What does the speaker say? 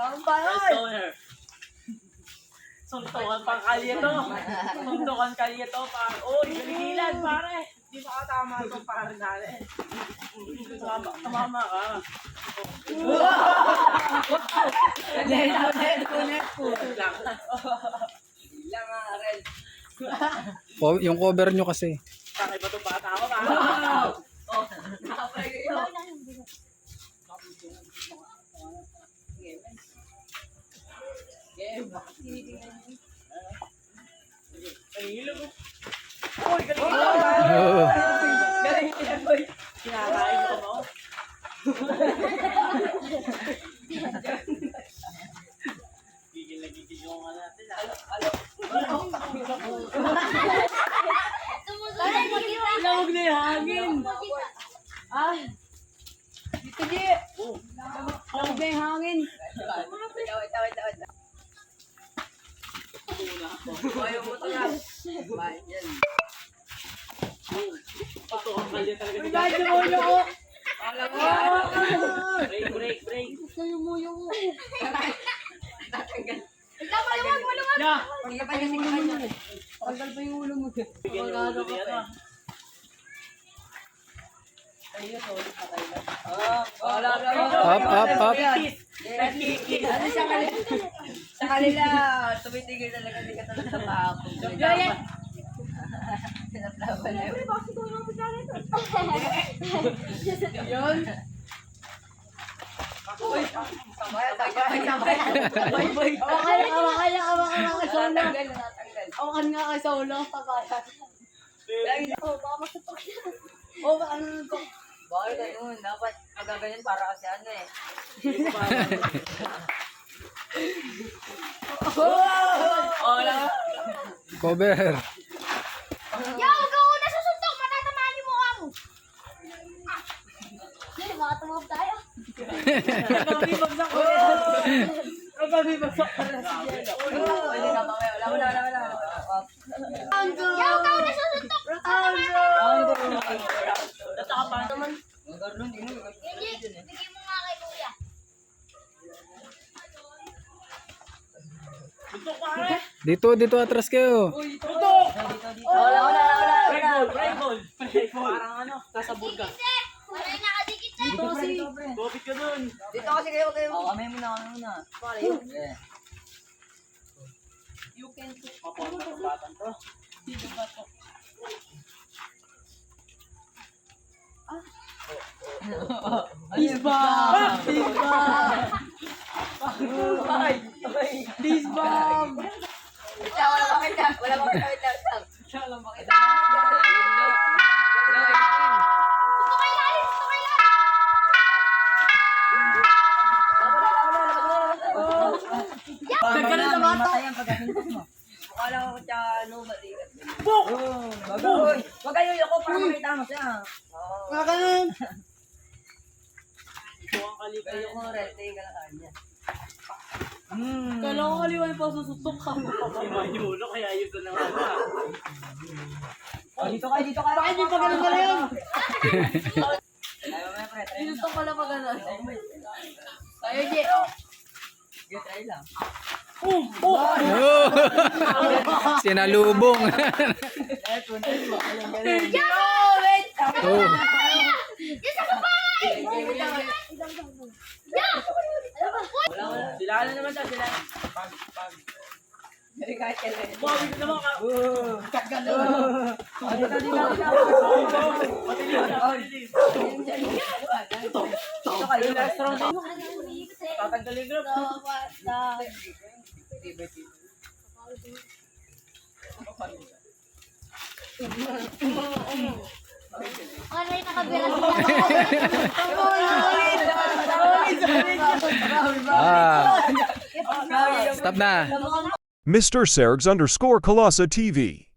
Ang bahay! Stoner. Suntukan pang kalye to. Suntukan kalye to. Par Uy, oh, giligilan pare. Hindi makatama to pare natin. Tumama, tumama ka. Ulit, ulit, ulit po. Lang nga, yung cover nyo kasi. Bakit ba itong bata ko? Wow! Oh, nakapagay kayo. Lamog na yung hangin. Ay. Dito, Di. Lamog na yung hangin. Wait, wait, wait. Ayaw mo ito na. Ba, yan. Suntukan kalye talaga. Uy, bakit sumuyo ko? Alam mo, Break, break, break. Mo yung... tatanggal. Yeah. Hindi ka pa kasi kanya. Tagal pa yung ulo mo. Bigyan yung ulo ni wala, wala, wala. Up, up, up. Ano sa kanila? Kanila, tumitigil talaga hindi ka talaga sa paapong. Sinaplaban na yun. Yun. Sabay, sabay, sabay. Sabay, boy. Awakan, awakan, awakan. Natanggal, natanggal. Awakan nga kay Solo. Pagkaya. Oh, baka masutok siya. Oh, ano na to? Bakit ganun? Dapat magaganyan para kasi ano eh. Wala. Cover. Yaw, ikaw una susuntok, matatamaan yung mukha mo. Sige, baka tumawag tayo. Nagkabibagsak ko. Nagkabibagsak ko. Pwede ka pa Wala, wala, wala, wala. Yaw, ikaw una susuntok, matatamaan mo. Nataka pa naman. Magkaroon din. Hindi, bigay mo Dito, dito atras kayo. Suntok. Wala, wala, wala, wala. ball. Parang ano, nasa burga. Kasi, wala nakadikit sa Dito, dito, pre. Gopit ka dun. Dito kasi kayo, kayo. Oh, kamay muna, kamay muna. Yeah. Mapuan pa batan to. Peace bomb! Peace bomb! Ay, ay. Peace bomb! Wait lang, wala pa kita. Wala pa kita. Wait lang, lang. Wala pa kita. Gagano sa bata. Matayan pagkakintos mo. Mukha lang ako siya, ano, balikat. Buk! Wag kayo, wag kayo ako para makita mo siya. Oo. Mga ganun. Ito ang kalipay. Kayo ko, ka lang kanya. Kala ko kaliwan pa susutok ka mo. Iba yung ulo, kaya yun na nga. Oh, dito kayo, dito kayo. Bakit di pa ganun ka yun? Ay. Sinutok ko na pa ganun. Tayo, G. Sige, try lang. Oh. Sinalubong. Oh, wait! oh. Yan sa kapangay! Yaw! Ano ba? Na naman siya, sila. Pag, pag. Hindi kahit kailan. Bawi ka naman ka. Oh, dito, dito. Matilis na. Dito kayo. Din. Ano umiikot eh? Tatanggalin ko. Ano yung nakabira sila? Ah. Stop na. Mr. Sergs underscore Colossa TV.